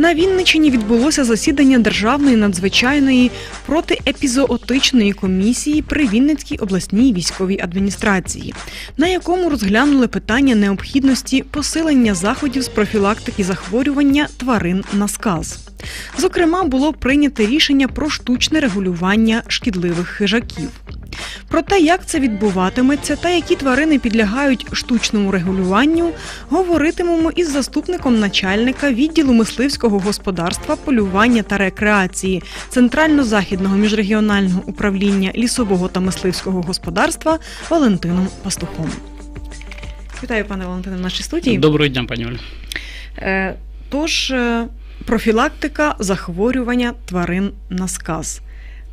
На Вінничині відбулося засідання Державної надзвичайної протиепізоотичної комісії при Вінницькій обласній військовій адміністрації, на якому розглянули питання необхідності посилення заходів з профілактики захворювання тварин на сказ. Зокрема, було прийнято рішення про штучне регулювання шкідливих хижаків. Про те, як це відбуватиметься та які тварини підлягають штучному регулюванню, говоритимемо із заступником начальника відділу мисливського господарства, полювання та рекреації Центрально-західного міжрегіонального управління лісового та мисливського господарства Валентином Пастухом. Вітаю, пане Валентине, в нашій студії. Доброго дня, пані Оль. Е, Тож, е, профілактика захворювання тварин на сказ.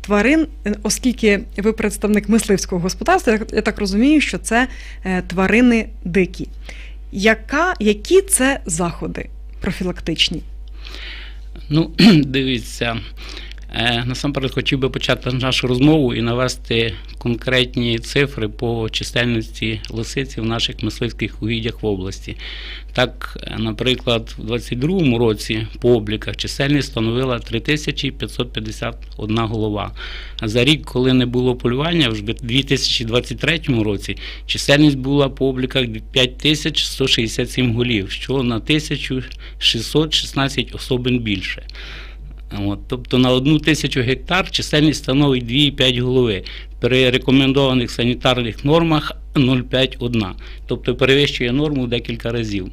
Тварин, оскільки ви представник мисливського господарства, я- я так розумію, що це е, тварини дикі. Яка, які це заходи профілактичні? Ну, дивіться. Е, Насамперед хотів би почати нашу розмову і навести конкретні цифри по чисельності лисиці в наших мисливських угіддях в області. Так, наприклад, у 2022 році по обліках чисельність становила 3551 голова. А за рік, коли не було полювання, в 2023 році чисельність була по обліках 5167 голів, що на 1616 особин більше. От, тобто на одну тисячу гектар чисельність становить 2,5 голови. При рекомендованих санітарних нормах 0,5-1. Тобто перевищує норму декілька разів.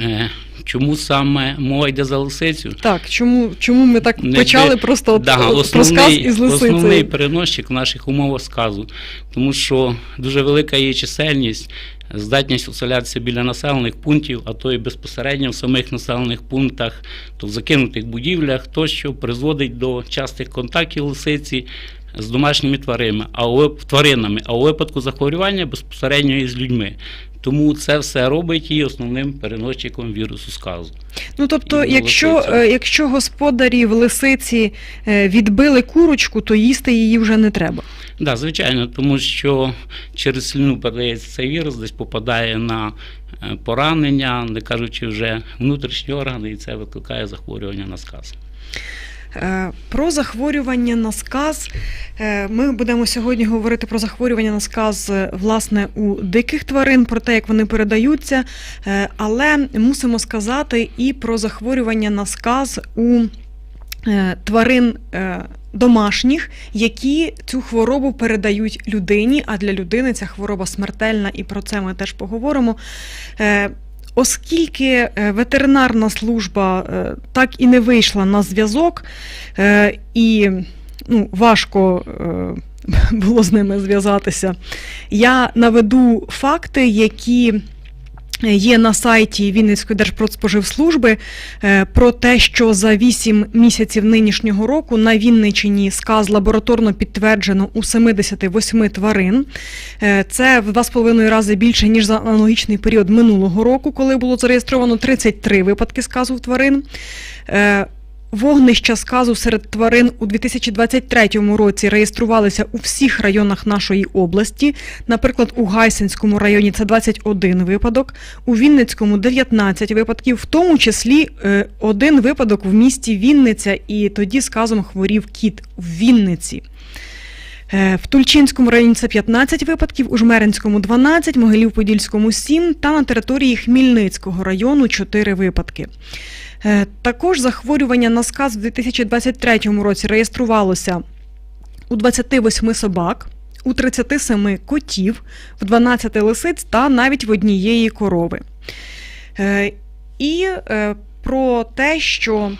Е, Чому саме мова йде за лисицю? Так, чому, чому ми так Не почали би- просто Да, от про сказ із лисицею? основний переносчик в наших умовах сказу, тому що дуже велика її чисельність, здатність оселятися біля населених пунктів, а то і безпосередньо в самих населених пунктах, то в закинутих будівлях, тощо призводить до частих контактів лисиці з домашніми тваринами, а у тваринами, а у випадку захворювання безпосередньо із людьми. Тому це все робить її основним переносчиком вірусу сказу. Ну тобто, якщо, е, якщо господарі в лисиці е, відбили курочку, то їсти її вже не треба. Да, звичайно, тому що через слюну передається цей вірус, десь попадає на е, поранення, не кажучи вже внутрішні органи, і це викликає захворювання на сказ. Е, Про захворювання на сказ е, ми будемо сьогодні говорити про захворювання на сказ власне у диких тварин, про те, як вони передаються, але мусимо сказати і про захворювання на сказ у тварин. Домашніх, які цю хворобу передають людині, а для людини ця хвороба смертельна, і про це ми теж поговоримо. Е, Оскільки е, ветеринарна служба е, так і не вийшла на зв'язок, і ну, важко було з ними зв'язатися, я наведу факти, які є на сайті Вінницької Держпродспоживслужби е, про те, що за 8 місяців нинішнього року на Вінничині сказ лабораторно підтверджено у 78 тварин. Е, Це в 2,5 рази більше, ніж за аналогічний період минулого року, коли було зареєстровано 33 випадки сказу в тварин. Вогнища сказу серед тварин у 2023 році реєструвалися у всіх районах нашої області. Наприклад, у Гайсинському районі це 21 випадок, у Вінницькому 19 випадків, в тому числі е, один випадок в місті Вінниця, і тоді сказом хворів кіт в Вінниці. Е, В Тульчинському районі це 15 випадків, у Жмеринському 12, Могилів-Подільському 7 та на території Хмільницького району 4 випадки. Е, Також захворювання на сказ в 2023 році реєструвалося у 28 собак, у 37 котів, в 12 лисиць та навіть в однієї корови. Е, І про те, що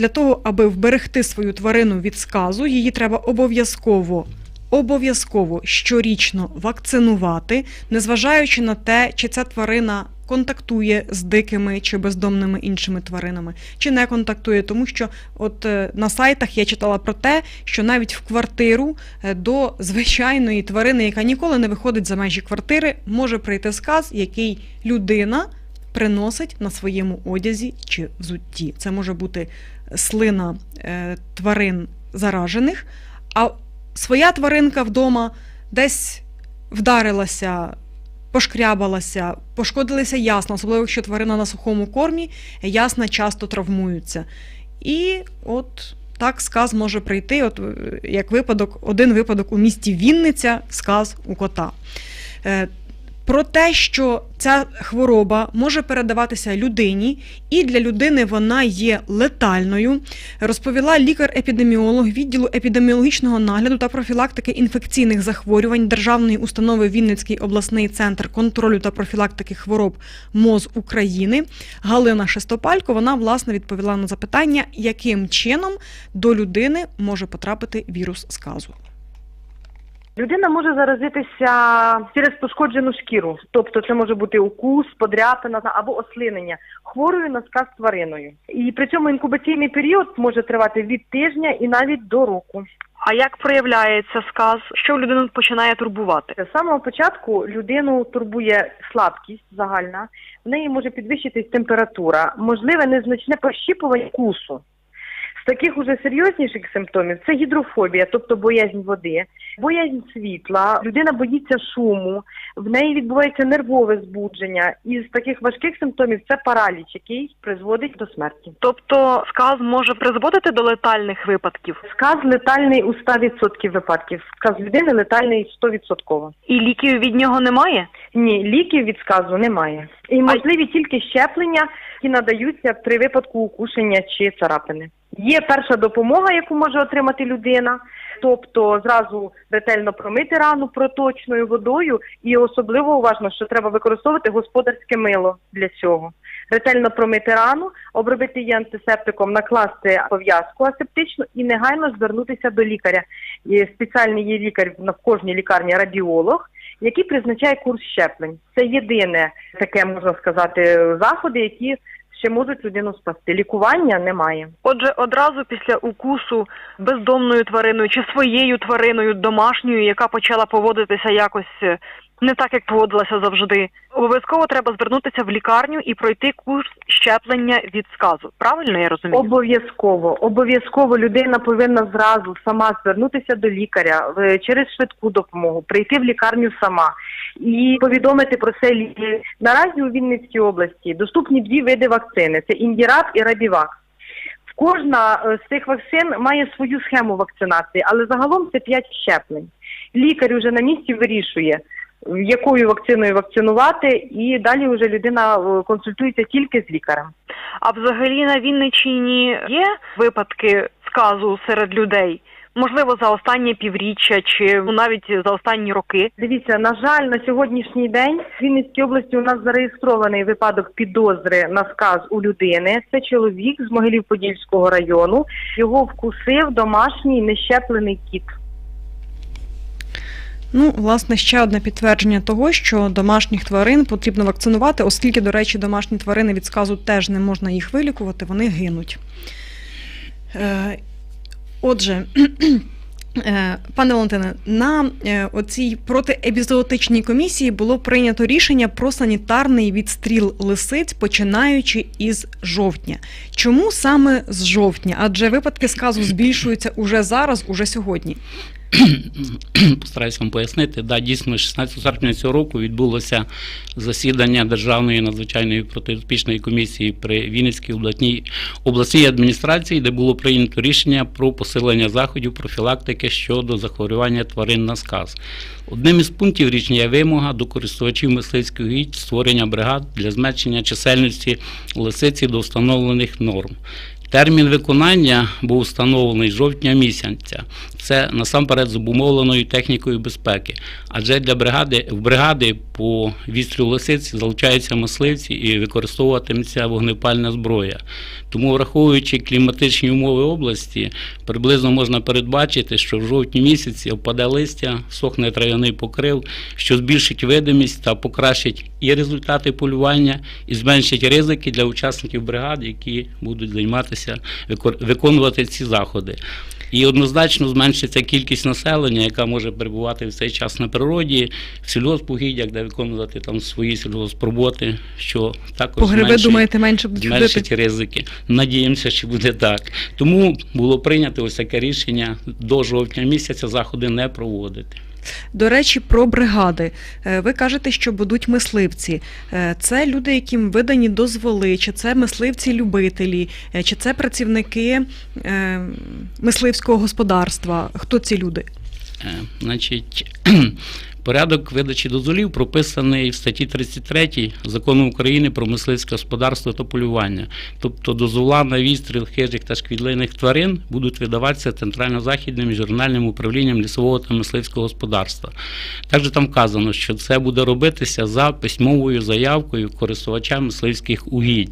для того, аби вберегти свою тварину від сказу, її треба обов'язково обов'язково щорічно вакцинувати, незважаючи на те, чи ця тварина контактує з дикими чи бездомними іншими тваринами, чи не контактує, тому що от е, на сайтах я читала про те, що навіть в квартиру е, до звичайної тварини, яка ніколи не виходить за межі квартири, може прийти сказ, який людина приносить на своєму одязі чи взутті. Це може бути слина е, тварин заражених, а своя тваринка вдома десь вдарилася, пошкрябалася, пошкодилися ясна, особливо якщо тварина на сухому кормі, ясна часто травмуються. І от так сказ може прийти, от е, як випадок, один випадок у місті Вінниця, сказ у кота. Про те, що ця хвороба може передаватися людині, і для людини вона є летальною, розповіла лікар-епідеміолог відділу епідеміологічного нагляду та профілактики інфекційних захворювань Державної установи Вінницький обласний центр контролю та профілактики хвороб МОЗ України Галина Шестопалько. Вона власне відповіла на запитання, яким чином до людини може потрапити вірус сказу. Людина може заразитися через пошкоджену шкіру, тобто це може бути укус, подряпина або ослинення хворою на сказ з І при цьому інкубаційний період може тривати від тижня і навіть до року. А як проявляється сказ? Що людину починає турбувати? З самого початку людину турбує слабкість загальна, в неї може підвищитись температура, можливе незначне пощіпування кусу. Таких уже серйозніших симптомів це гідрофобія, тобто боязнь води, боязнь світла, людина боїться шуму, в неї відбувається нервове збудження. І з таких важких симптомів це параліч, який призводить до смерті. Тобто сказ може призводити до летальних випадків, Сказ летальний у 100% випадків. Сказ людини летальний 100%. і ліків від нього немає. Ні, ліків від сказу немає. І можливі тільки щеплення, які надаються при випадку укушення чи царапини. Є перша допомога, яку може отримати людина, тобто зразу ретельно промити рану проточною водою, і особливо уважно, що треба використовувати господарське мило для цього. Ретельно промити рану, обробити її антисептиком, накласти пов'язку асептичну і негайно звернутися до лікаря. Є спеціальний є лікар в кожній лікарні радіолог, який призначає курс щеплень. Це єдине таке можна сказати заходи, які ще можуть людину спасти. Лікування немає. Отже, одразу після укусу бездомною твариною чи своєю твариною домашньою, яка почала поводитися якось е, не так, як поводилася завжди, обов'язково треба звернутися в лікарню і пройти курс щеплення від сказу. Правильно я розумію? Обов'язково, обов'язково людина повинна зразу сама звернутися до лікаря е, через швидку допомогу, прийти в лікарню сама і повідомити про це лікарю. Наразі у Вінницькій області доступні дві види вакцини: це індіраб і рабівак. Кожна е, з цих вакцин має свою схему вакцинації, але загалом це 5 щеплень. Лікар вже на місці вирішує, якою вакциною вакцинувати, і далі вже людина е, консультується тільки з лікарем. А взагалі на Вінниччині є випадки сказу серед людей? Можливо, за останнє півріччя чи навіть за останні роки. Дивіться, на жаль, на сьогоднішній день в Вінницькій області у нас зареєстрований випадок підозри на сказ у людини. Це чоловік з Могилів-Подільського району. Його вкусив домашній нещеплений кіт. Ну, власне, ще одне підтвердження того, що домашніх тварин потрібно вакцинувати, оскільки, до речі, домашні тварини від сказу теж не можна їх вилікувати, вони гинуть. Е, Отже, е, пане Валентине, на е, оцій протиепізоотичній комісії було прийнято рішення про санітарний відстріл лисиць, починаючи із жовтня. Чому саме з жовтня? Адже випадки сказу збільшуються уже зараз, уже сьогодні. Постараюсь вам пояснити. Да, дійсно, 16 серпня цього року відбулося засідання Державної надзвичайної протиспічної комісії при Вінницькій обласній, обласній адміністрації, де було прийнято рішення про посилення заходів профілактики щодо захворювання тварин на сказ. Одним із пунктів рішення є вимога до користувачів мисливських угідь створення бригад для зменшення чисельності лисиці до встановлених норм. Термін виконання був встановлений жовтня місяця. Це насамперед з обумовленою технікою безпеки. Адже для бригади в бригади по відстрілу лисиць залучаються мисливці і використовуватиметься вогнепальна зброя. Тому, враховуючи кліматичні умови області, приблизно можна передбачити, що в жовтні місяці опаде листя, сохне трав'яний покрив, що збільшить видимість та покращить і результати полювання, і зменшить ризики для учасників бригад, які будуть займатися виконувати ці заходи. І однозначно зменшиться кількість населення, яка може перебувати в цей час на природі, в сільгоспугіддях, де виконувати там свої сільгоспроботи, що також Погреби, зменшить, думаєте, менше зменшить ризики. Надіємося, що буде так. Тому було прийнято ось таке рішення до жовтня місяця заходи не проводити. До речі, про бригади. Е, Ви кажете, що будуть мисливці. Е, Це люди, яким видані дозволи, чи це мисливці-любителі, е, чи це працівники е, мисливського господарства. Хто ці люди? Е, Значить, порядок видачі дозволів прописаний в статті 33 Закону України про мисливське господарство та полювання. Тобто дозвола на відстріл хижих та шкідливих тварин будуть видаватися центрально-західним журнальним управлінням лісового та мисливського господарства. Також там вказано, що це буде робитися за письмовою заявкою користувача мисливських угідь.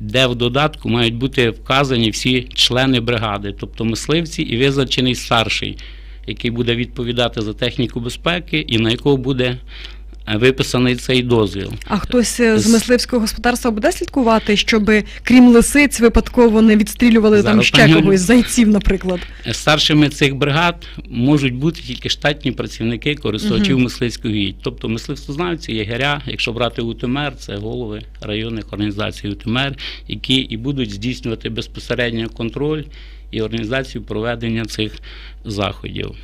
Де в додатку мають бути вказані всі члени бригади, тобто мисливці і визначений старший, який буде відповідати за техніку безпеки і на якого буде виписаний цей дозвіл. А хтось е, з мисливського господарства буде слідкувати, щоб крім лисиць випадково не відстрілювали там ще когось, зайців, наприклад. Старшими цих бригад можуть бути тільки штатні працівники користувачів мисливської угідь. Тобто мисливствознавці, єгеря, якщо брати УТМР, це голови районних організацій УТМР, які і будуть здійснювати безпосередньо контроль і організацію проведення цих заходів.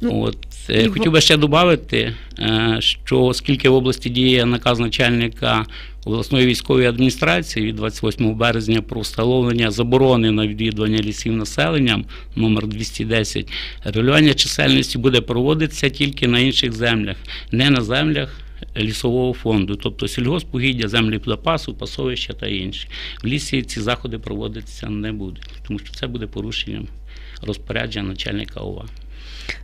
Ну, От, е, і хотів би ще додати, е, що оскільки в області діє наказ начальника обласної військової адміністрації від 28 березня про встановлення заборони на відвідування лісів населенням номер 210, регулювання чисельності буде проводитися тільки на інших землях, не на землях лісового фонду, тобто сільгоспугіддя, землі запасу, пасовища та інші. В лісі ці заходи проводитися не будуть, тому що це буде порушенням розпорядження начальника ОВА.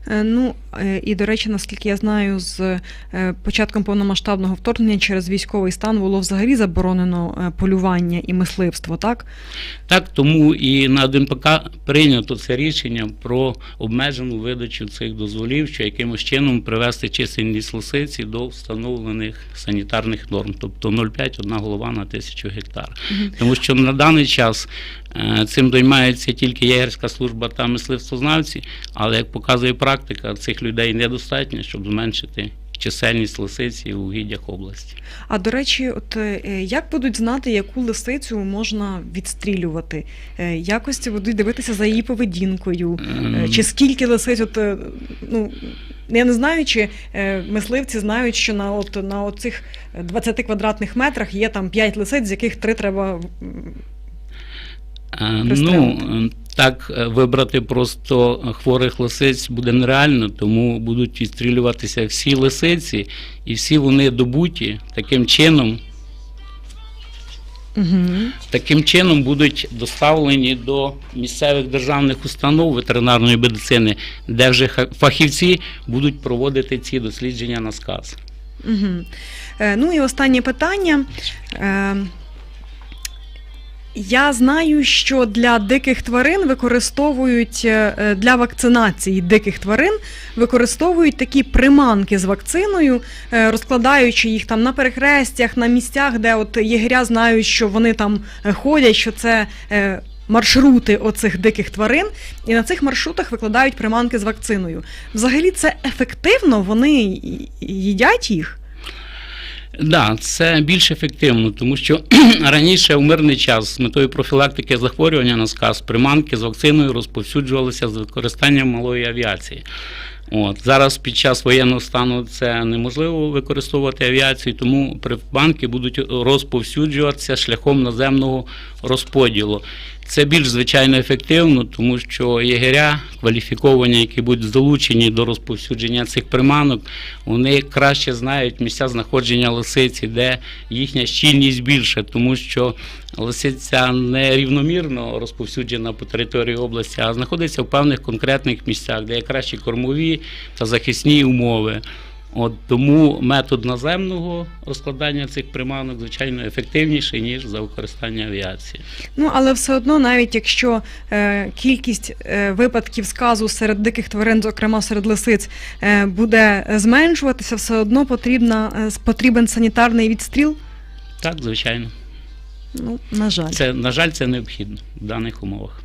Е, Ну е, і до речі, наскільки я знаю, з е, початком повномасштабного вторгнення через військовий стан було взагалі заборонено полювання і мисливство, так? Так, тому і на ДНПК прийнято це рішення про обмежену видачу цих дозволів, що якимось чином привести чисельність лисиці до встановлених санітарних норм, тобто 0,5 одна голова на тисячу гектар. Тому що на даний час цим займається тільки єгерська служба та мисливствознавці, але як показує практика, цих людей недостатньо, щоб зменшити чисельність лисиці у угіддях області. А до речі, от е, як будуть знати, яку лисицю можна відстрілювати? Е, Якось будуть дивитися за її поведінкою, Е, чи скільки лисиць, от ну. Я не знаю, чи е, мисливці знають, що на от на оцих 20 квадратних метрах є там 5 лисиць, з яких 3 треба Ну, е, так е, вибрати просто хворих лисиць буде нереально, тому будуть відстрілюватися всі лисиці, і всі вони добуті таким чином. Угу. Таким чином будуть доставлені до місцевих державних установ ветеринарної медицини, де вже фахівці будуть проводити ці дослідження на сказ. Угу. Е, ну і останнє питання. Е, я знаю, що для диких тварин використовують е, для вакцинації диких тварин використовують такі приманки з вакциною, е, розкладаючи їх там на перехрестях, на місцях, де от єгеря знають, що вони там е, ходять, що це. е, Маршрути оцих диких тварин, і на цих маршрутах викладають приманки з вакциною. Взагалі це ефективно, вони їдять їх. Да, це більш ефективно, тому що раніше у мирний час з метою профілактики захворювання на сказ приманки з вакциною розповсюджувалися з використанням малої авіації. От зараз під час воєнного стану це неможливо використовувати авіацію, тому приманки будуть розповсюджуватися шляхом наземного розподілу. Це більш звичайно ефективно, тому що єгеря кваліфіковані, які будуть залучені до розповсюдження цих приманок, вони краще знають місця знаходження лисиці, де їхня щільність більша, тому що лисиця не рівномірно розповсюджена по території області, а знаходиться в певних конкретних місцях, де є кращі кормові та захисні умови. От тому метод наземного розкладання цих приманок, звичайно, ефективніший, ніж за використання авіації. Ну але все одно, навіть якщо е, кількість е, випадків сказу серед диких тварин, зокрема серед лисиць, е, буде зменшуватися, все одно потрібна, е, потрібен санітарний відстріл. Так, звичайно. Ну, на жаль. Це, на жаль, це необхідно в даних умовах.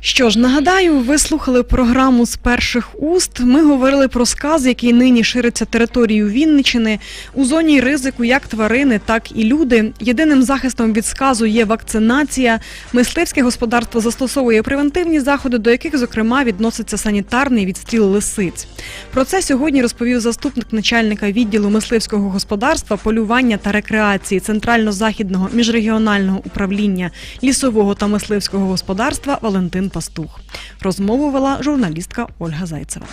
Що ж, нагадаю, ви слухали програму з перших уст. Ми говорили про сказ, який нині шириться територією Вінничини. У зоні ризику як тварини, так і люди. Єдиним захистом від сказу є вакцинація. Мисливське господарство застосовує превентивні заходи, до яких, зокрема, відноситься санітарний відстріл лисиць. Про це сьогодні розповів заступник начальника відділу мисливського господарства, полювання та рекреації Центрально-західного міжрегіонального управління лісового та мисливського господарства Валентин Пастух. Розмову вела журналістка Ольга Зайцева.